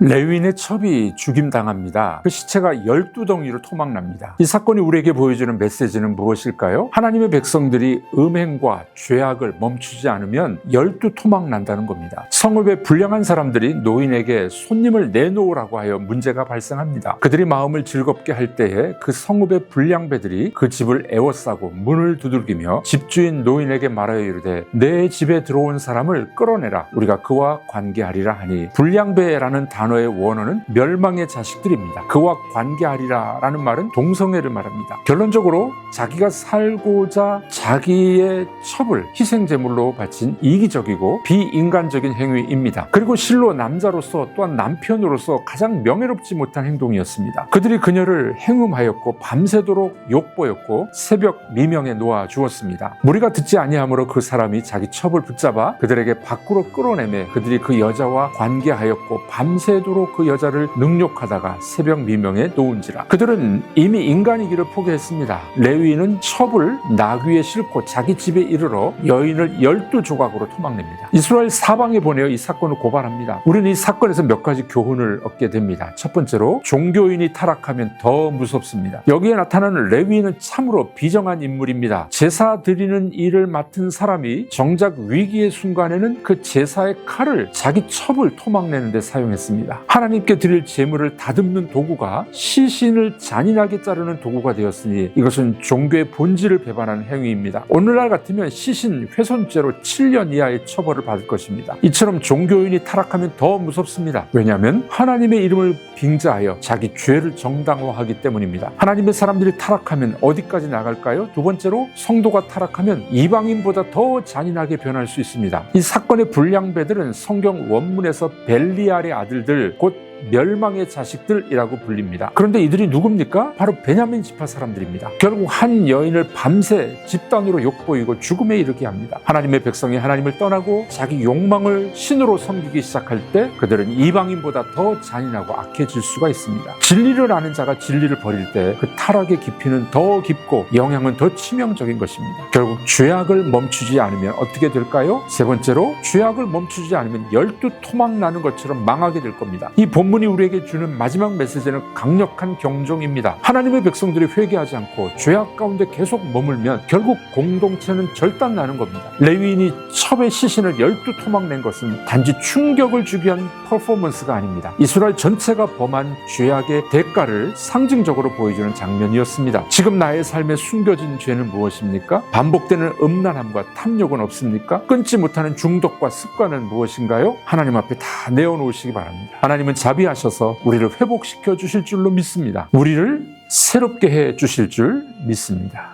레윈의 첩이 죽임당합니다. 그 시체가 12덩이로 토막납니다. 이 사건이 우리에게 보여주는 메시지는 무엇일까요? 하나님의 백성들이 음행과 죄악을 멈추지 않으면 열두 토막난다는 겁니다. 성읍의 불량한 사람들이 노인에게 손님을 내놓으라고 하여 문제가 발생합니다. 그들이 마음을 즐겁게 할 때에 그 성읍의 불량배들이 그 집을 애워싸고 문을 두들기며 집주인 노인에게 말하여 이르되 내 집에 들어온 사람을 끌어내라 우리가 그와 관계하리라 하니 불량배라는 단어 의 원어는 멸망의 자식들입니다. 그와 관계하리라 라는 말은 동성애를 말합니다. 결론적으로 자기가 살고자 자기의 첩을 희생제물로 바친 이기적이고 비인간적인 행위입니다. 그리고 실로 남자로서 또한 남편으로서 가장 명예롭지 못한 행동이었습니다. 그들이 그녀를 행음하였고 밤새도록 욕보였고 새벽 미명에 놓아 주었습니다. 무리가 듣지 아니하므로 그 사람이 자기 첩을 붙잡아 그들에게 밖으로 끌어내매 그들이 그 여자와 관계하였고 밤새 도록 그 여자를 능욕하다가 새벽 미명에 놓은지라 그들은 이미 인간이기를 포기했습니다. 레위는 첩을 나귀에 싣고 자기 집에 이르러 여인을 열두 조각으로 토막냅니다. 이스라엘 사방에 보내어 이 사건을 고발합니다. 우리는 이 사건에서 몇 가지 교훈을 얻게 됩니다. 첫 번째로 종교인이 타락하면 더 무섭습니다. 여기에 나타나는 레위는 참으로 비정한 인물입니다. 제사 드리는 일을 맡은 사람이 정작 위기의 순간에는 그 제사의 칼을 자기 첩을 토막내는 데 사용했습니다. 하나님께 드릴 제물을 다듬는 도구가 시신을 잔인하게 자르는 도구가 되었으니 이것은 종교의 본질을 배반하는 행위입니다. 오늘날 같으면 시신 훼손죄로 7년 이하의 처벌을 받을 것입니다. 이처럼 종교인이 타락하면 더 무섭습니다. 왜냐하면 하나님의 이름을 빙자하여 자기 죄를 정당화하기 때문입니다. 하나님의 사람들이 타락하면 어디까지 나갈까요? 두 번째로 성도가 타락하면 이방인보다 더 잔인하게 변할 수 있습니다. 이 사건의 불량배들은 성경 원문에서 벨리알의 아들들 곧 멸망의 자식들이라고 불립니다. 그런데 이들이 누굽니까? 바로 베냐민 지파 사람들입니다. 결국 한 여인을 밤새 집단으로 욕보이고 죽음에 이르게 합니다. 하나님의 백성이 하나님을 떠나고 자기 욕망을 신으로 섬기기 시작할 때 그들은 이방인보다 더 잔인하고 악해질 수가 있습니다. 진리를 아는 자가 진리를 버릴 때 그 타락의 깊이는 더 깊고 영향은 더 치명적인 것입니다. 결국 죄악을 멈추지 않으면 어떻게 될까요? 세 번째로 죄악을 멈추지 않으면 열두 토막 나는 것처럼 망하게 될 겁니다. 이 본문이 우리에게 주는 마지막 메시지는 강력한 경종입니다. 하나님의 백성들이 회개하지 않고 죄악 가운데 계속 머물면 결국 공동체는 절단나는 겁니다. 레위인이 첩의 시신을 열두 토막 낸 것은 단지 충격을 주기 위한 퍼포먼스가 아닙니다. 이스라엘 전체가 범한 죄악의 대가를 상징적으로 보여주는 장면이었습니다. 지금 나의 삶에 숨겨진 죄는 무엇입니까? 반복되는 음란함과 탐욕은 없습니까? 끊지 못하는 중독과 습관은 무엇인가요? 하나님 앞에 다 내어놓으시기 바랍니다. 하나님은 자비하셔서 우리를 회복시켜 주실 줄로 믿습니다. 우리를 새롭게 해 주실 줄 믿습니다.